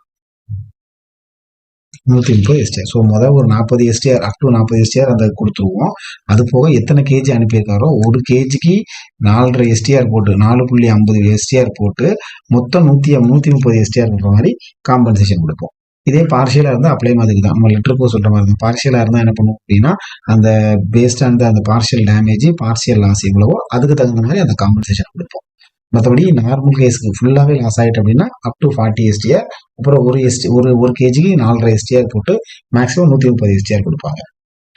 நூற்றி முப்பது எஸ்டிஆர் ஸோ மொதல் ஒரு நாற்பது எஸ்டிஆர் அப் டு நாற்பது எஸ்டிஆர் அந்த கொடுத்துருவோம். அது போக எத்தனை கேஜி அனுப்பியிருக்காரோ ஒரு கேஜிக்கு நாலரை எஸ்டிஆர் போட்டு நாலு புள்ளி ஐம்பது எஸ்டிஆர் போட்டு மொத்தம் நூற்றி நூற்றி முப்பது எஸ்டிஆர் போடுற மாதிரி காம்பன்சேஷன் கொடுப்போம். இதே பார்ஷியலாக இருந்தால் அப்ளை மாதிரி தான். நம்ம லெட்டர் சொல்கிற மாதிரி தான். பார்ஷியலாக இருந்தால் என்ன பண்ணுவோம் அப்படின்னா அந்த பேஸ்ட் அந்த அந்த பார்ஷியல் டேமேஜ் பார்ஷியல் லாஸ் எவ்வளவோ அதுக்கு தகுந்த மாதிரி அந்த காம்பன்சேஷன் கொடுப்போம். மற்றபடி நார்மல் கேஸுக்கு ஃபுல்லாகவே லாஸ் ஆகிட்டு அப்படின்னா அப் டு ஃபார்ட்டி எஸ்டிஆர் அப்புறம் ஒரு எஸ்டி ஒரு ஒரு கேஜிக்கு நாலரை எஸ்டிஆர் போட்டு மேக்ஸிமம் நூற்றி முப்பது எஸ்டிஆர் கொடுப்பாங்க.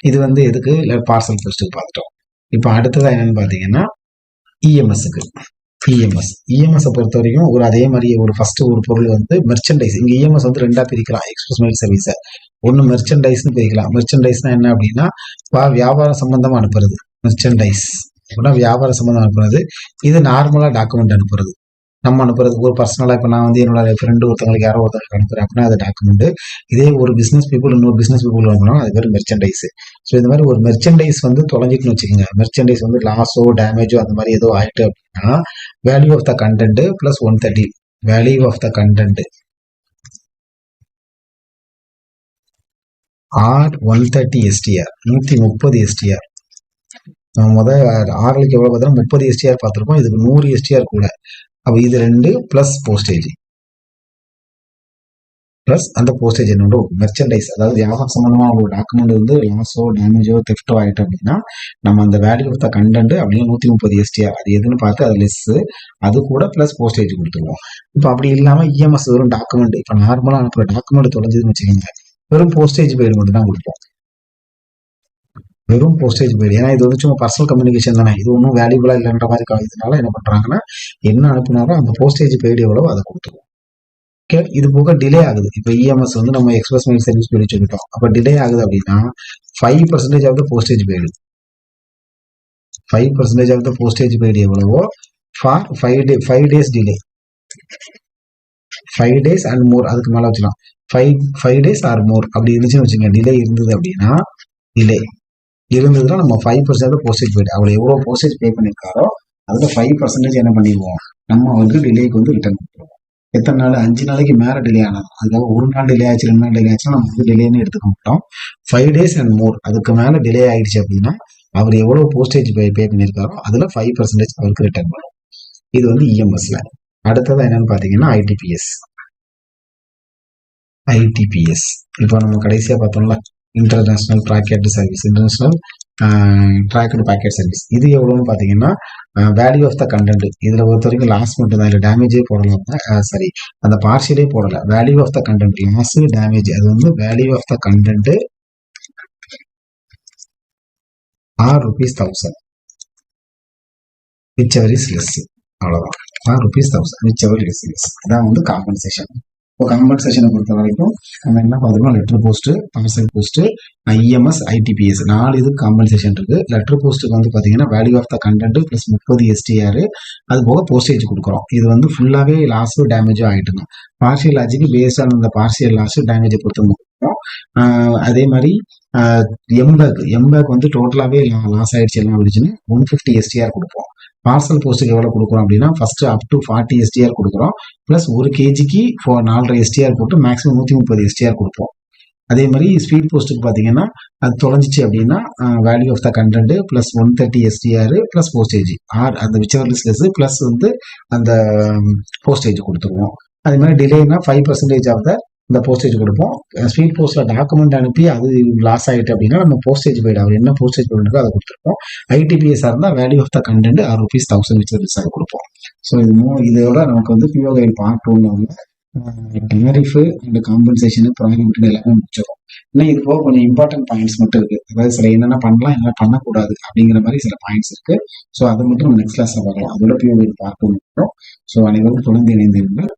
இது வந்து எதுக்கு? இல்லை பார்சல் போஸ்ட்டுக்கு பார்த்துட்டோம். இப்போ அடுத்ததாக என்னென்னு பார்த்தீங்கன்னா இஎம்எஸ்க்கு இஎம்எஸ் இஎம்எஸை பொறுத்த வரைக்கும் ஒரு அதே மாதிரி ஒரு ஃபர்ஸ்ட் ஒரு பொருள் வந்து மெர்ச்சன்டைஸ் இங்கே இஎம்எஸ் வந்து ரெண்டாக பிரிக்கலாம். எக்ஸ்பிரஸ் மெயில் சர்வீஸை ஒன்று மெர்ச்சன்டைஸ்னு பிரிக்கலாம். மெர்ச்சன்டைஸ்னா என்ன அப்படின்னா வா வியாபாரம் சம்பந்தமா அனுப்புறது. மெர்ச்சன்டைஸ் அப்படின்னா வியாபார சம்மந்தம் அனுப்புறது. இது நார்மலாக டாக்குமெண்ட் அனுப்புறது. நம்ம அனுப்புறது ஒரு பர்சனலாக இப்போ நான் வந்து என்னோட ஃப்ரெண்டு ஒருத்தவங்களுக்கு யாரோ ஒருத்தவங்களுக்கு அனுப்புறேன் அப்படின்னா அது டாக்குமெண்ட் இதே ஒரு பிஸ்னஸ் பீப்புள் இன்னொரு பிஸ்னஸ் பீப்புள் அனுப்புனா அது பேர் மெர்ச்சன்டைஸ் ஸோ இந்த மாதிரி ஒரு மெர்ச்சன்டைஸ் வந்து தொலைஞ்சிட்டுன்னு வச்சுக்கோங்க. மெர்ச்சன்டைஸ் வந்து லாஸோ டேமேஜோ அந்த மாதிரி ஏதோ ஆயிட்டு அப்படின்னா value of the content plus one thirty value of the content or one thirty SDR நூற்றி முப்பது எஸ்டிஆர் நம்ம முதல் ஆறுக்கு எவ்வளோ பார்த்தோம்னா முப்பது எஸ்டிஆர் பார்த்துருக்கோம் இதுக்கு நூறு எஸ்டிஆர் கூட. அப்போ இது ரெண்டு ப்ளஸ் போஸ்டேஜ் ப்ளஸ் அந்த போஸ்டேஜ் என்னோட மெர்ச்சன்டைஸ் அதாவது வியாபாரம் சம்மந்தமாக ஒரு டாக்குமெண்ட் வந்து லாஸோ டேமேஜோ தெஃப்டோ ஆகிட்டு அப்படின்னா நம்ம அந்த வேல்யூ ஆஃப் த கண்டென்ட் அப்படியே நூற்றி முப்பது எஸ்டிஆர் அது எதுன்னு பார்த்து அது லெஸ்ஸு அது கூட ப்ளஸ் போஸ்டேஜ் கொடுத்துருவோம். இப்போ அப்படி இல்லாமல் இஎம்எஸ் வெறும் டாக்குமெண்ட் இப்போ நார்மலாக அனுப்புகிற டாக்குமெண்ட் தொலைஞ்சதுன்னு வச்சுக்கோங்க வெறும் போஸ்டேஜ் பேர் மட்டும் தான் கொடுப்போம். வெறும் போஸ்டேஜ் பேர் ஏன்னா இது வந்து சும்மா பர்சனல் கம்யூனிகேஷன் தானே. இது ஒன்றும் வேல்யூபிளாக இல்லைன்ற மாதிரி இதனால என்ன பண்ணுறாங்கன்னா என்ன அனுப்புனாரோ அந்த போஸ்டேஜ் பெய்டு எவ்வளோ அதை கொடுத்துருவோம். ஓகே இது போக டிலே ஆகுது. இப்போ இஎம்எஸ் வந்து நம்ம எக்ஸ்பிரஸ் மெயில் சர்வீஸ் பேர் சொல்லிட்டோம். அப்போ டிலே ஆகுது அப்படின்னா five percentage of the postage paid five percentage of the postage paid எவ்வளவோ for five day five days delay five days and more அதுக்கு மேலே வச்சுக்கலாம். Five five days or more அப்படி இருந்துச்சுன்னு வச்சுக்கோங்க. டிலே இருந்தது அப்படின்னா டிலே இருந்ததுன்னா நம்ம ஃபைவ் பர்சன்ட் போஸ்டேஜ் போய்ட்டு அவர் எவ்வளோ போஸ்டேஜ் பே பண்ணியிருக்காரோ அதில் ஃபைவ் பர்சன்டேஜ் என்ன பண்ணிடுவோம்? நம்ம வந்து டிலேக்கு வந்து ரிட்டர்ன் கொடுத்துருவோம். எத்தனை நாள்? அஞ்சு நாளைக்கு மேலே டிலே ஆனது அதுக்காக ஒரு நாள் டிலே ஆச்சு ரெண்டு நாள் டிலே ஆச்சுன்னா நம்ம வந்து டிலேன்னு எடுத்துக்க மாட்டோம். ஃபைவ் டேஸ் அண்ட் மோர் அதுக்கு மேலே டிலே ஆயிடுச்சு அப்படின்னா அவர் எவ்வளோ போஸ்டேஜ் பே பே பண்ணியிருக்காரோ அதில் ஃபைவ் பர்சன்டேஜ் அவருக்கு ரிட்டர்ன் பண்ணும் இது வந்து இஎம்எஸ்ல அடுத்தது என்னன்னு பார்த்தீங்கன்னா ஐடிபிஎஸ் ஐடிபிஎஸ் இப்போ நம்ம கடைசியாக பார்த்தோம்ல international tracked service international tracked packet service இது எவ்வளோன்னு பார்த்தீங்கன்னா uh, value of the content இதில் பொறுத்த வரைக்கும் லாஸ் மட்டும் தான் இல்லை டேமேஜே போடலாம் சாரி அந்த பார்ஷியலே போடலை. Value of the content loss damage அது வந்து value of the content or rupees thousand whichever is less அவ்வளோதான் or rupees thousand whichever is less இதான் வந்து காம்பன்சேஷன் இப்போ காம்பன்சேஷனை பொறுத்த வரைக்கும் நம்ம என்ன பார்த்துருக்கோம்? Letter post parcel post IMS ITPS நாலு இது காம்பன்சேஷன் இருக்கு. லெட்டர் போஸ்ட்டுக்கு வந்து பார்த்தீங்கன்னா value of the content plus முப்பது எஸ்டிஆர் அது போக போஸ்டேஜ் கொடுக்குறோம். இது வந்து ஃபுல்லாகவே லாஸோ டேமேஜும் ஆகிட்டுங்க பார்சியல் லாஜிக்கு பேஸ்ட் ஆன் அந்த பார்சியல் லாஸு டேமேஜை பொறுத்து முடியும் அதே மாதிரி எம்பேக் எம்பேக் வந்து டோட்டலாகவே லாஸ் ஆகிடுச்சு எல்லாம் அப்படிச்சுன்னு ஒன் ஃபிஃப்டி எஸ்டிஆர் கொடுப்போம். பார்சல் போஸ்ட்டுக்கு எவ்வளோ கொடுக்குறோம் அப்படின்னா first up to forty SDR கொடுக்குறோம். ப்ளஸ் ஒரு கேஜிக்கு ஃபோர் நாலரை எஸ்டிஆர் போட்டு மேக்ஸிமம் நூற்றி முப்பது எஸ்டிஆர் கொடுப்போம். அதே மாதிரி ஸ்பீட் போஸ்ட்டுக்கு பார்த்தீங்கன்னா அது தொலைஞ்சிச்சு அப்படின்னா value of the content plus one thirty SDR plus postage or அந்த விச்சவர்லிஸ் லெஸ் ப்ளஸ் வந்து அந்த போஸ்டேஜ் கொடுத்துருவோம். அதே மாதிரி டிலேனா ஃபைவ் பர்சன்டேஜ் ஆஃப் த இந்த போஸ்டேஜ் கொடுப்போம். ஸ்பீட் போஸ்ட்டில் டாக்குமெண்ட் அனுப்பி அது லாஸ் ஆகிட்டு அப்படின்னா நம்ம போஸ்டேஜ் போய்டு அவர் என்ன போஸ்டேஜ் போயிட்டு அதை கொடுத்துருப்போம். ஐடிபிஎஸ் இருந்தால் value of the content or rupees thousand which அதை கொடுப்போம். ஸோ இது மூணு இதோட நமக்கு வந்து பிஓ கைட் பார்ட் ஒன்று டேரிஃப் அண்ட் காம்பன்சேஷன் ப்ராஃபிட் எல்லாமே முடிச்சிடும் இன்னும் இது போக கொஞ்சம் இம்பார்ட்டன்ட் பாயிண்ட்ஸ் மட்டும் இருக்கு. அதாவது சில என்னென்ன பண்ணலாம் என்ன பண்ணக்கூடாது அப்படிங்கிற மாதிரி சில பாயிண்ட்ஸ் இருக்கு. ஸோ அதை மட்டும் நம்ம நெக்ஸ்ட் கிளாஸ்ல பார்க்கலாம். அதோட பிஓ பார்க்க முடியும் ஸோ அனைவரும் தொடர்ந்து இணைந்திருங்கள்.